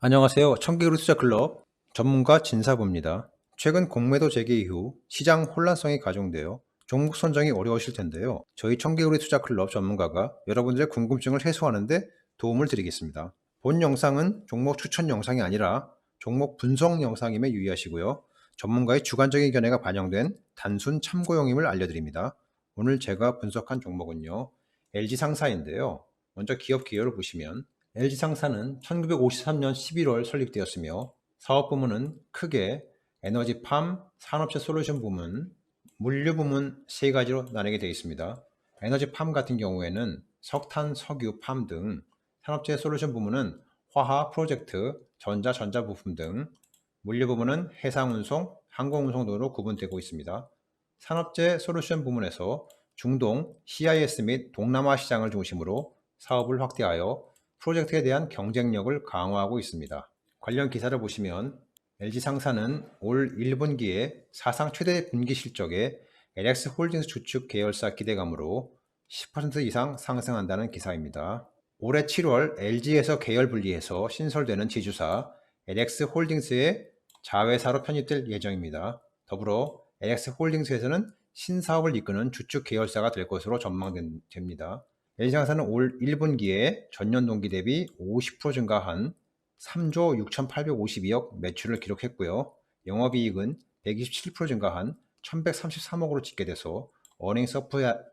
안녕하세요. 청개구리 투자 클럽 전문가 진사부입니다. 최근 공매도 재개 이후 시장 혼란성이 가중되어 종목 선정이 어려우실 텐데요. 저희 청개구리 투자 클럽 전문가가 여러분들의 궁금증을 해소하는데 도움을 드리겠습니다. 본 영상은 종목 추천 영상이 아니라 종목 분석 영상임에 유의하시고요. 전문가의 주관적인 견해가 반영된 단순 참고용임을 알려드립니다. 오늘 제가 분석한 종목은요. LG상사인데요. 먼저 기업 기여를 보시면 LG상사는 1953년 11월 설립되었으며 사업 부문은 크게 에너지팜, 산업체 솔루션 부문, 물류 부문 세 가지로 나뉘게 되어 있습니다. 에너지팜 같은 경우에는 석탄, 석유, 팜 등, 산업체 솔루션 부문은 화학 프로젝트, 전자, 전자 부품 등, 물류 부문은 해상 운송, 항공 운송 등으로 구분되고 있습니다. 산업재 솔루션 부문에서 중동, CIS 및 동남아 시장을 중심으로 사업을 확대하여 프로젝트에 대한 경쟁력을 강화하고 있습니다. 관련 기사를 보시면 LG 상사는 올 1분기에 사상 최대 분기 실적에 LX 홀딩스 주축 계열사 기대감으로 10% 이상 상승한다는 기사입니다. 올해 7월 LG에서 계열 분리해서 신설되는 지주사 LX 홀딩스의 자회사로 편입될 예정입니다. 더불어 LX 홀딩스에서는 신사업을 이끄는 주축 계열사가 될 것으로 전망됩니다. LG상사는 올 1분기에 전년 동기 대비 50% 증가한 3조 6,852억 매출을 기록했고요. 영업이익은 127% 증가한 1,133억으로 집계돼서 어닝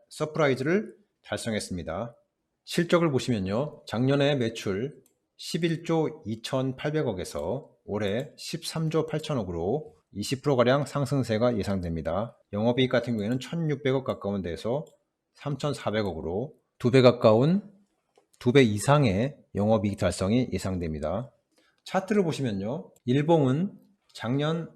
서프라이즈를 달성했습니다. 실적을 보시면요. 작년에 매출 11조 2,800억에서 올해 13조 8천억으로 20%가량 상승세가 예상됩니다. 영업이익 같은 경우에는 1,600억 가까운 데에서 3,400억으로 두 배 가까운 두 배 이상의 영업이익 달성이 예상됩니다. 차트를 보시면요. 일봉은 작년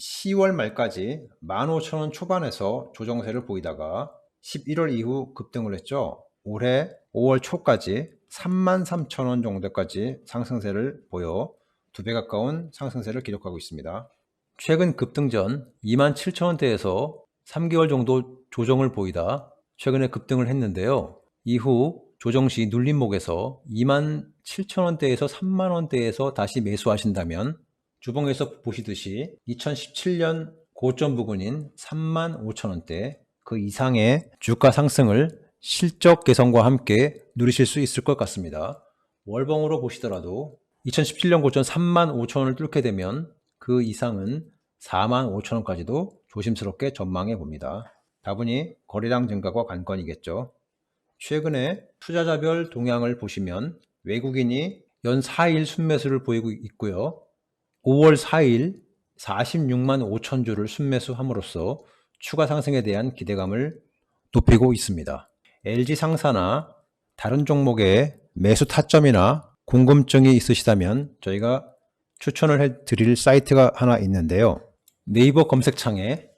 10월 말까지 15,000원 초반에서 조정세를 보이다가 11월 이후 급등을 했죠. 올해 5월 초까지 33,000원 정도까지 상승세를 보여 두 배 가까운 상승세를 기록하고 있습니다. 최근 급등 전 27,000원대에서 3개월 정도 조정을 보이다 최근에 급등을 했는데요. 이후 조정 시 눌림목에서 27,000원대에서 3만 원대에서 다시 매수하신다면 주봉에서 보시듯이 2017년 고점 부근인 35,000원대 그 이상의 주가 상승을 실적 개선과 함께 누리실 수 있을 것 같습니다. 월봉으로 보시더라도 2017년 고점 35,000원을 뚫게 되면 그 이상은 45,000원까지도 조심스럽게 전망해 봅니다. 다분히 거래량 증가가 관건이겠죠. 최근에 투자자별 동향을 보시면 외국인이 연 4일 순매수를 보이고 있고요. 5월 4일 46만 5천 주를 순매수함으로써 추가 상승에 대한 기대감을 높이고 있습니다. LG 상사나 다른 종목의 매수 타점이나 궁금증이 있으시다면 저희가 추천을 해 드릴 사이트가 하나 있는데요. 네이버 검색창에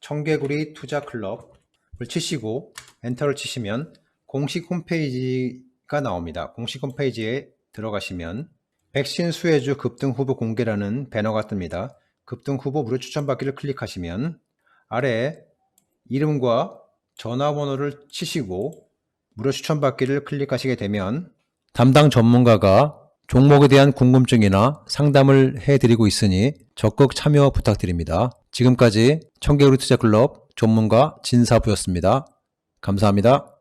청개구리 투자 클럽을 치시고 엔터를 치시면 공식 홈페이지가 나옵니다. 공식 홈페이지에 들어가시면 백신 수혜주 급등 후보 공개라는 배너가 뜹니다. 급등 후보 무료 추천받기를 클릭하시면 아래 이름과 전화번호를 치시고 무료 추천받기를 클릭하시게 되면 담당 전문가가 종목에 대한 궁금증이나 상담을 해드리고 있으니 적극 참여 부탁드립니다. 지금까지 청개구리 투자클럽 전문가 진사부였습니다. 감사합니다.